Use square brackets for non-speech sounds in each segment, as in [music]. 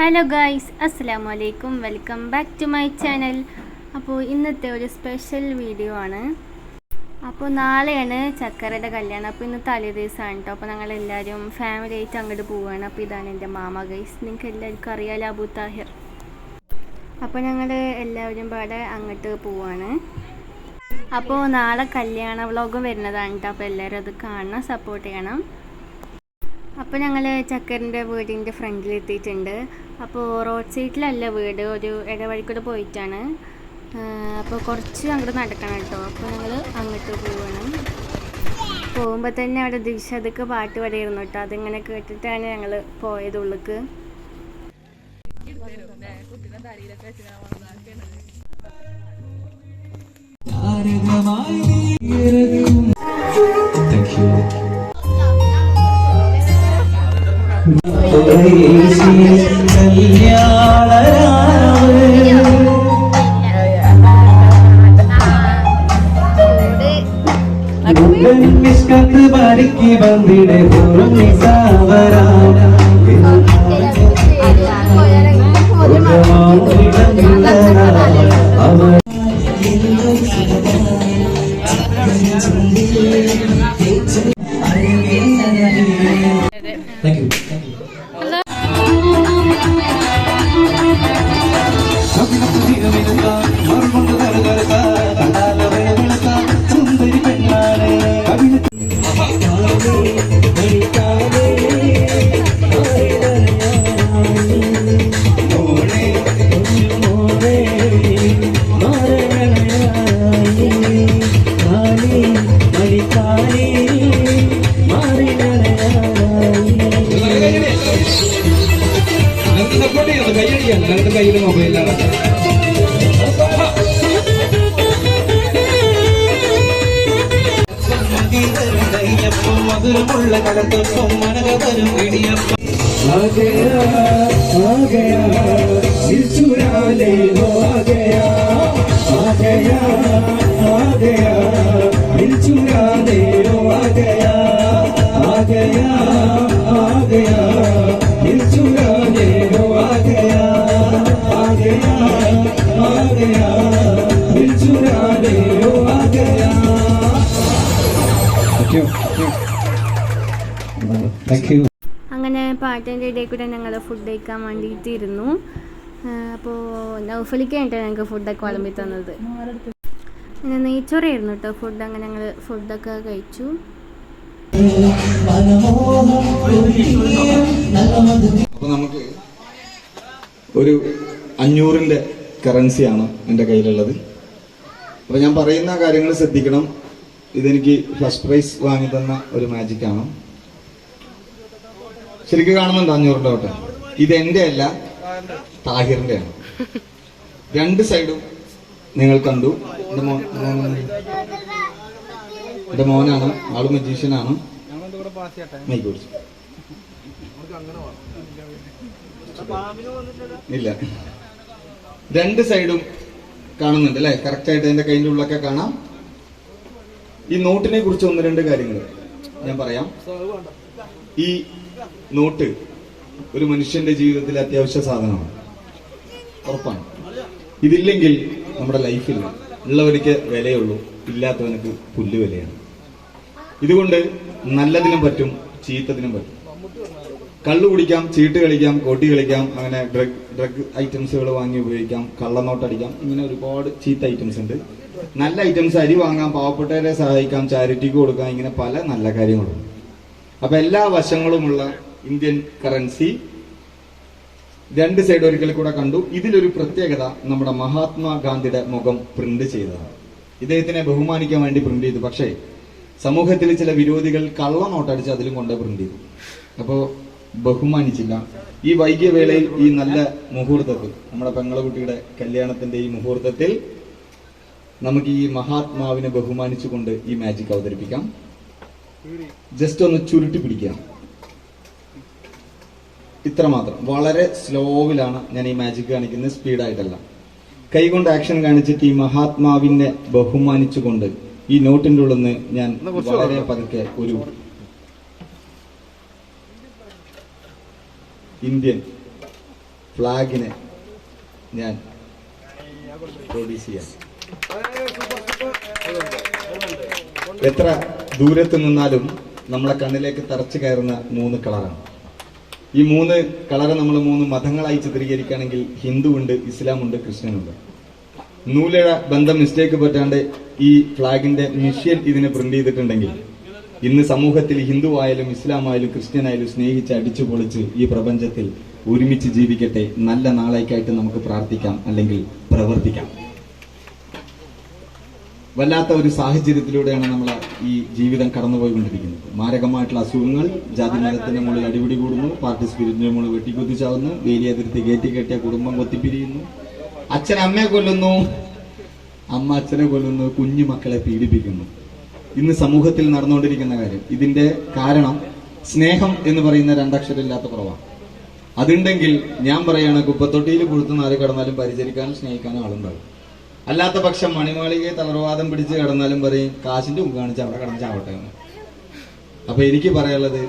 Hello guys അസ്സാം വലൈക്കും welcome back to my channel അപ്പോൾ ഇന്നത്തെ ഒരു സ്പെഷ്യൽ വീഡിയോ ആണ്. അപ്പോൾ നാളെയാണ് ചക്കരയുടെ കല്യാണം. അപ്പോൾ ഇന്ന് തലേ ദിവസമാണ് കേട്ടോ അപ്പോൾ ഞങ്ങൾ എല്ലാവരും ഫാമിലി ആയിട്ട് അങ്ങോട്ട് പോവുകയാണ് അപ്പോൾ ഇതാണ് എന്റെ മാമ ഗൈസ് നിങ്ങൾക്ക് എല്ലാവർക്കും അറിയാലോ അബു താഹിർ. അപ്പോൾ ഞങ്ങൾ എല്ലാവരും പാടെ അങ്ങോട്ട് പോവാണ്. അപ്പോൾ നാളെ കല്യാണ വ്ളോഗും വരുന്നതാണ് കേട്ടോ അപ്പോൾ എല്ലാവരും അത് കാണണം സപ്പോർട്ട് ചെയ്യണം. അപ്പോൾ ഞങ്ങൾ ചക്കറിന്റെ വീടിന്റെ ഫ്രണ്ടിൽ എത്തിയിട്ടുണ്ട് അപ്പോൾ റോഡ് സൈഡിലല്ല വീട് ഒരു ഇടവഴിക്കൂടെ പോയിട്ടാണ്. അപ്പോൾ കുറച്ച് അങ്ങോട്ട് നടക്കണം കേട്ടോ. അപ്പോൾ ഞങ്ങൾ അങ്ങോട്ട് പോവണം. പോകുമ്പോൾ തന്നെ അവിടെ ദിശതൊക്കെ പാട്ട് പാടിയിരുന്നു കേട്ടോ. അതിങ്ങനെ കേട്ടിട്ടാണ് ഞങ്ങൾ പോയത് ഉള്ളിക്ക്. Thank മിസ്കത്ത് ബാരിക്ക് വന്നിടെ പൂർണ നിസാവരാം അവർ Thank you. Thank you. ഞങ്ങളുടെ കയ്യിൽ മൊബൈലാണ് മധുരമുള്ള കടത്തപ്പം മനകതരും ഇടിയപ്പം ആ ഗയാ ആ ഗയാ Thank you. അങ്ങനെ പാട്ടിന്റെ ഇടയിൽ കൂടെ ഞങ്ങൾ ഫുഡ് കഴിക്കാൻ വേണ്ടിയിട്ടിരുന്നു. അപ്പോൾ നൗഫലിക്കായിട്ട് ഞങ്ങൾക്ക് ഫുഡൊക്കെ വിളമ്പി തന്നത്. പിന്നെ നെയ്ച്ചോറായിരുന്നു കേട്ടോ ഫുഡ് അങ്ങനെ ഞങ്ങൾ ഫുഡൊക്കെ കഴിച്ചു. അപ്പോൾ നമുക്ക് ഒരു അഞ്ഞൂറിന്റെ കറൻസിയാണ് എന്റെ കയ്യിലുള്ളത്. അപ്പോൾ ഞാൻ പറയുന്ന കാര്യങ്ങൾ ശ്രദ്ധിക്കണം. ഇതെനിക്ക് ഫസ്റ്റ് പ്രൈസ് വാങ്ങി തന്ന ഒരു മാജിക്കാണ് ആണ്. ശരിക്കും കാണുന്നുണ്ടോ അഞ്ഞൂറിന്റെ നോട്ട് ഇത് എന്റെ അല്ല താഹിറിന്റെ ആണ് രണ്ട് സൈഡും നിങ്ങൾ കണ്ടു. എന്റെ മോനാണ് ആൾ മജീഷ്യനാണ് മൈക്ക് ഇല്ല. രണ്ട് സൈഡും കാണുന്നുണ്ട് അല്ലെ? കറക്റ്റ് ആയിട്ട് എന്റെ കയ്യിന്റെ ഉള്ളൊക്കെ കാണാം. ഈ നോട്ടിനെ കുറിച്ച് ഒന്ന് രണ്ട് കാര്യങ്ങൾ. ഞാൻ പറയാം. ഈ നോട്ട് ഒരു മനുഷ്യന്റെ ജീവിതത്തിൽ അത്യാവശ്യ സാധനമാണ്. ഉറപ്പാണ്. ഇതില്ലെങ്കിൽ നമ്മുടെ ലൈഫിൽ ഉള്ളവർക്ക് വിലയുള്ളൂ ഇല്ലാത്തവനക്ക് പുല്ല് വിലയാണ്. ഇതുകൊണ്ട് നല്ലതിനും പറ്റും ചീത്തതിനും പറ്റും. കള്ളു കുടിക്കാം ചീട്ട് കളിക്കാം കോട്ടി കളിക്കാം അങ്ങനെ ഡ്രഗ് ഡ്രഗ് ഐറ്റംസുകൾ വാങ്ങി ഉപയോഗിക്കാം കള്ളനോട്ടടിക്കാം ഇങ്ങനെ ഒരുപാട് ചീത്ത ഐറ്റംസ് ഉണ്ട്. നല്ല ഐറ്റംസ് അരി വാങ്ങാം പാവപ്പെട്ടവരെ സഹായിക്കാം ചാരിറ്റിക്ക് കൊടുക്കാം ഇങ്ങനെ പല നല്ല കാര്യങ്ങളുണ്ട് അപ്പൊ എല്ലാ വശങ്ങളുമുള്ള ഇന്ത്യൻ കറൻസി രണ്ട് സൈഡ് ഒരിക്കൽ കൂടെ കണ്ടു. ഇതിലൊരു പ്രത്യേകത നമ്മുടെ മഹാത്മാഗാന്ധിയുടെ മുഖം പ്രിന്റ് ചെയ്തതാണ്. ഇദ്ദേഹത്തിനെ ബഹുമാനിക്കാൻ വേണ്ടി പ്രിന്റ് ചെയ്തു. പക്ഷേ സമൂഹത്തിൽ ചില വിരോധികൾ കള്ള നോട്ടടിച്ച് അതിലും കൊണ്ട് പ്രിന്റ് ചെയ്തു. അപ്പോ ബഹുമാനിച്ചില്ല. ഈ വൈകിയ വേളയിൽ ഈ നല്ല മുഹൂർത്തത്തിൽ നമ്മുടെ പെങ്ങളകുട്ടിയുടെ കല്യാണത്തിന്റെ ഈ മുഹൂർത്തത്തിൽ നമുക്ക് ഈ മഹാത്മാവിനെ ബഹുമാനിച്ചുകൊണ്ട് ഈ മാജിക് അവതരിപ്പിക്കാം. ജസ്റ്റ് ഒന്ന് ചുരുട്ടി പിടിക്കാം. ഇത്ര മാത്രം. വളരെ സ്ലോവിലാണ് ഞാൻ ഈ മാജിക് കാണിക്കുന്നത് സ്പീഡായിട്ടല്ല കൈകൊണ്ട് ആക്ഷൻ കാണിച്ചിട്ട് ഈ മഹാത്മാവിനെ ബഹുമാനിച്ചുകൊണ്ട് ഈ നോട്ടിന്റെ ഉള്ളിൽ നിന്ന് ഞാൻ വളരെ പതുക്കെ ഒരു ഇന്ത്യൻ ഫ്ലാഗിനെ ഞാൻ പ്രൊഡ്യൂസ് ചെയ്യാം. എത്ര ദൂരത്ത് നിന്നാലും നമ്മളെ കണ്ണിലേക്ക് തറച്ചു കയറുന്ന മൂന്ന് കളറാണ്. ഈ മൂന്ന് കളറ് നമ്മൾ മൂന്ന് മതങ്ങളായി ചിത്രീകരിക്കുകയാണെങ്കിൽ ഹിന്ദു ഉണ്ട് ഇസ്ലാം ഉണ്ട് ക്രിസ്ത്യനുണ്ട്. നൂലഴ ബന്ധം മിസ്റ്റേക്ക് പറ്റാണ്ട് ഈ ഫ്ലാഗിന്റെ മിഷ്യൻ ഇതിനെ പ്രിന്റ് ചെയ്തിട്ടുണ്ടെങ്കിൽ ഇന്ന് സമൂഹത്തിൽ ഹിന്ദു ആയാലും ഇസ്ലാം ആയാലും ക്രിസ്ത്യൻ ആയാലും സ്നേഹിച്ച് അടിച്ചു പൊളിച്ച് ഈ പ്രപഞ്ചത്തിൽ ഒരുമിച്ച് ജീവിക്കട്ടെ. നല്ല നാളേക്കായിട്ട് നമുക്ക് പ്രാർത്ഥിക്കാം അല്ലെങ്കിൽ പ്രവർത്തിക്കാം. വല്ലാത്ത ഒരു സാഹചര്യത്തിലൂടെയാണ് നമ്മൾ ഈ ജീവിതം കടന്നുപോയിക്കൊണ്ടിരിക്കുന്നത്. മാരകമായിട്ടുള്ള അസുഖങ്ങൾ ജാതി മതത്തിന്റെ മുകളിൽ അടിപിടി കൂടുന്നു പാർട്ടി സ്പിരിറ്റിന്റെ മുകളിൽ വെട്ടിക്കുത്തിച്ചാവുന്നു വേലിയ അതിർത്തി കയറ്റി കെട്ടിയ കുടുംബം കൊത്തിപ്പിരിയുന്നു അച്ഛൻ അമ്മയെ കൊല്ലുന്നു. അമ്മ അച്ഛനെ കൊല്ലുന്നു കുഞ്ഞു മക്കളെ പീഡിപ്പിക്കുന്നു. ഇന്ന് സമൂഹത്തിൽ നടന്നുകൊണ്ടിരിക്കുന്ന കാര്യം ഇതിന്റെ കാരണം സ്നേഹം എന്ന് പറയുന്ന രണ്ടക്ഷരമില്ലാത്ത കുറവാണ്. അതുണ്ടെങ്കിൽ ഞാൻ പറയാണ് കുപ്പത്തൊട്ടിയിൽ കൊടുത്തുന്ന ആര് കടന്നാലും പരിചരിക്കാനും സ്നേഹിക്കാനും ആളുണ്ടാവും അല്ലാത്ത പക്ഷം മണിമാളികയെ തളർവാദം പിടിച്ച് കിടന്നാലും പറയും കാശിന്റെ മുഖം കാണിച്ച് അവിടെ കിടന്നാവട്ടെ അപ്പൊ എനിക്ക് പറയാനുള്ളത്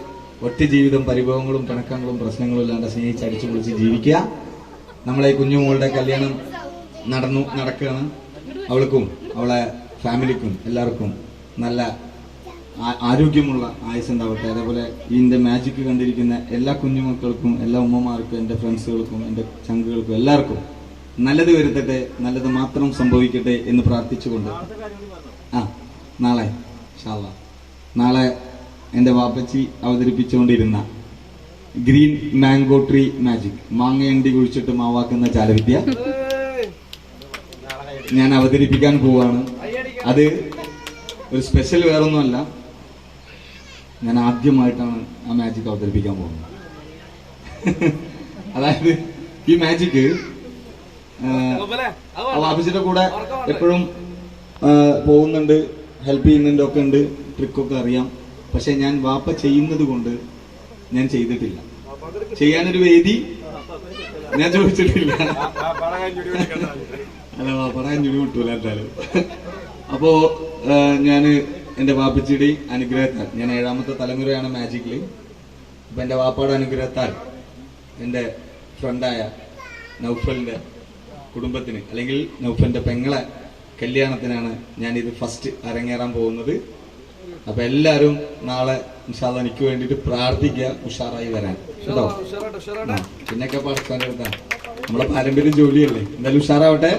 ഒറ്റ ജീവിതം പരിഭവങ്ങളും കണക്കങ്ങളും പ്രശ്നങ്ങളും ഇല്ലാണ്ട് സ്നേഹിച്ച് അടിച്ചു പൊളിച്ച് ജീവിക്കുക. നമ്മളെ കുഞ്ഞുമോളുടെ കല്യാണം നടന്നു നടക്കുകയാണ്. അവൾക്കും അവളെ ഫാമിലിക്കും എല്ലാവർക്കും നല്ല ആരോഗ്യമുള്ള ആയുസ് ഉണ്ടാവട്ടെ. അതേപോലെ ഇതിന്റെ മാജിക്ക് കണ്ടിരിക്കുന്ന എല്ലാ കുഞ്ഞുമക്കൾക്കും എല്ലാ ഉമ്മമാർക്കും എന്റെ ഫ്രണ്ട്സുകൾക്കും എന്റെ ചങ്കുകൾക്കും എല്ലാവർക്കും നല്ലത് വരുത്തട്ടെ നല്ലത് മാത്രം സംഭവിക്കട്ടെ എന്ന് പ്രാർത്ഥിച്ചുകൊണ്ട്. ആ നാളെ. നാളെ എന്റെ വാപ്പച്ചി അവതരിപ്പിച്ചുകൊണ്ടിരുന്ന ഗ്രീൻ മാംഗോ ട്രീ മാജിക് മാങ്ങയണ്ടി കുഴിച്ചിട്ട് മാവാക്കുന്ന ചാലവിദ്യ. ഞാൻ അവതരിപ്പിക്കാൻ പോവാണ്. അത് ഒരു സ്പെഷ്യൽ വേറൊന്നുമല്ല. ഞാൻ ആദ്യമായിട്ടാണ് ആ മാജിക് അവതരിപ്പിക്കാൻ പോകുന്നത്. [laughs] അതായത് ഈ മാജിക് വാപ്പിച്ചിന്റെ കൂടെ എപ്പോഴും പോകുന്നുണ്ട് ഹെൽപ്പ് ചെയ്യുന്നുണ്ട് ഒക്കെ ഉണ്ട്. ട്രിക്കൊക്കെ അറിയാം. പക്ഷെ ഞാൻ വാപ്പ ചെയ്യുന്നത് കൊണ്ട് ഞാൻ ചെയ്തിട്ടില്ല. ചെയ്യാനൊരു വേദി ഞാൻ ചോദിച്ചിട്ടില്ല. അല്ല പറയാൻ ചുടി കിട്ടൂല എന്തായാലും. അപ്പോ ഞാൻ എന്റെ വാപ്പച്ചിയുടെ അനുഗ്രഹത്താൽ ഞാൻ ഏഴാമത്തെ തലമുറയാണ് മാജിക്കിൽ. അപ്പൊ എന്റെ വാപ്പയുടെ അനുഗ്രഹത്താൽ എന്റെ ഫ്രണ്ടായ നൗഫലിന്റെ കുടുംബത്തിന് അല്ലെങ്കിൽ നൗഫന്റെ പെങ്ങളെ കല്യാണത്തിനാണ് ഞാൻ ഇത് ഫസ്റ്റ് അരങ്ങേറാൻ പോകുന്നത്. അപ്പൊ എല്ലാരും നാളെ ഇൻഷാല്ല എനിക്ക് വേണ്ടിട്ട് പ്രാർത്ഥിക്കുക ഉഷാറായി വരാൻ. കേട്ടോ? പിന്നെ പിന്നൊക്കെ പഠിക്കാൻ നമ്മളെ പാരമ്പര്യം ജോലിയല്ലേ? എന്തായാലും ഉഷാറാവട്ടെ.